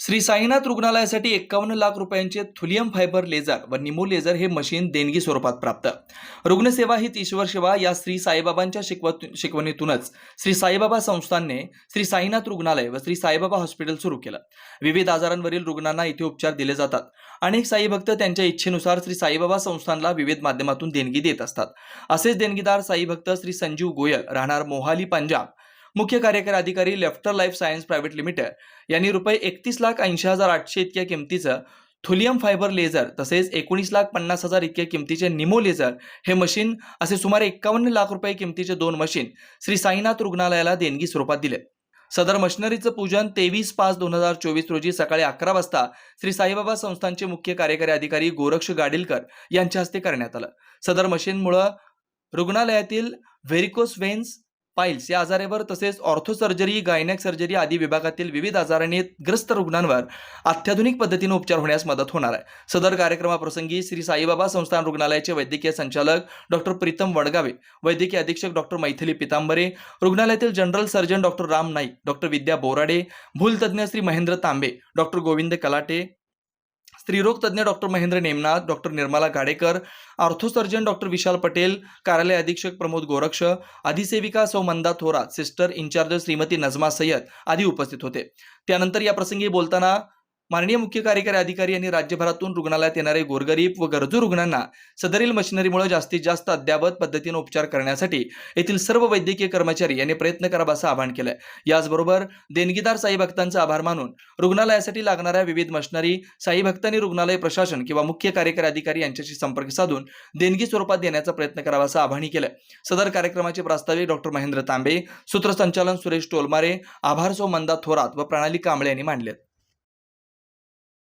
श्री साईनाथ रुग्णालयासाठी एक्कावन्न लाख रुपयांचे थुलियम फायबर लेझर व निमो लेझर हे मशीन देणगी स्वरूपात प्राप्त. रुग्णसेवा हीच ईश्वर सेवा या श्री साईबाबांच्या शिकव शिकवणीतूनच श्री साईबाबा संस्थानने श्री साईनाथ रुग्णालय व श्री साईबाबा हॉस्पिटल सुरू केलं. विविध आजारांवरील रुग्णांना इथे उपचार दिले जातात. अनेक साई भक्त त्यांच्या इच्छेनुसार श्री साईबाबा संस्थानला विविध माध्यमातून देणगी देत असतात. असेच देणगीदार साई भक्त श्री संजीव गोयल राहणार मोहाली पंजाब मुख्य कार्यकारी अधिकारी लेफ्टर लाईफ सायन्स प्रायव्हेट लिमिटेड यांनी रुपये एकतीस लाख ऐंशी हजार आठशे इतक्या किमतीचं थुलियम फायबर लेझर तसेच एकोणीस लाख पन्नास हजार इतक्या किमतीचे निमो लेझर हे मशीन असे सुमारे एक्कावन्न लाख रुपये किमतीचे दोन मशीन श्री साईनाथ रुग्णालयाला देणगी स्वरूपात दिले. सदर मशिनरीचं पूजन तेवीस पाच दोन हजार चोवीस रोजी सकाळी अकरा वाजता श्री साईबाबा संस्थानचे मुख्य कार्यकारी अधिकारी गोरक्ष गाडीलकर यांच्या हस्ते करण्यात आलं. सदर मशीनमुळं रुग्णालयातील व्हेरिकोस वेन्स पाईल्स या आजारावर तसेच ऑर्थो सर्जरी गायनॅक सर्जरी आदी विभागातील विविध आजाराने ग्रस्त रुग्णांवर अत्याधुनिक पद्धतीने उपचार होण्यास मदत होणार आहे. सदर कार्यक्रमाप्रसंगी श्री साईबाबा संस्थान रुग्णालयाचे वैद्यकीय संचालक डॉक्टर प्रीतम वडगावे वैद्यकीय अधीक्षक डॉक्टर मैथिली पितांबरे रुग्णालयातील general surgeon doctor Ram Naik doctor Vidya Borade भूलतज्ञ Shri Mahendra Tambe doctor Govind Kalate स्त्रीरोग तज्ज्ञ doctor Mahendra Nemnath doctor Nirmala Gadekar ortho surgeon doctor Vishal Patel कार्यालय अधीक्षक प्रमोद गोरक्ष अधिसेविका सौ मंदा थोरात सिस्टर इन्चार्ज श्रीमती नजमा सय्यद आदी उपस्थित होते. त्यानंतर या प्रसंगी बोलताना माननीय मुख्य कार्यकारी अधिकारी यांनी राज्यभरातून रुग्णालयात येणारे गोरगरीब व गरजू रुग्णांना सदरील मशिनरीमुळे जास्तीत जास्त अद्यावत पद्धतीने उपचार करण्यासाठी येथील सर्व वैद्यकीय कर्मचारी यांनी प्रयत्न करावा असं आवाहन केलंय. याचबरोबर देणगीदार साई भक्तांचा आभार मानून रुग्णालयासाठी लागणाऱ्या विविध मशिनरी साई भक्तांनी रुग्णालय प्रशासन किंवा मुख्य कार्यकारी अधिकारी यांच्याशी संपर्क साधून देणगी स्वरूपात देण्याचा प्रयत्न करावा असं आवाहन केलंय. सदर कार्यक्रमाचे प्रास्ताविक डॉक्टर महेंद्र तांबे सूत्रसंचालन सुरेश टोलमारे आभारसो मंदा थोरात व प्रणाली कांबळे यांनी मांडलेत.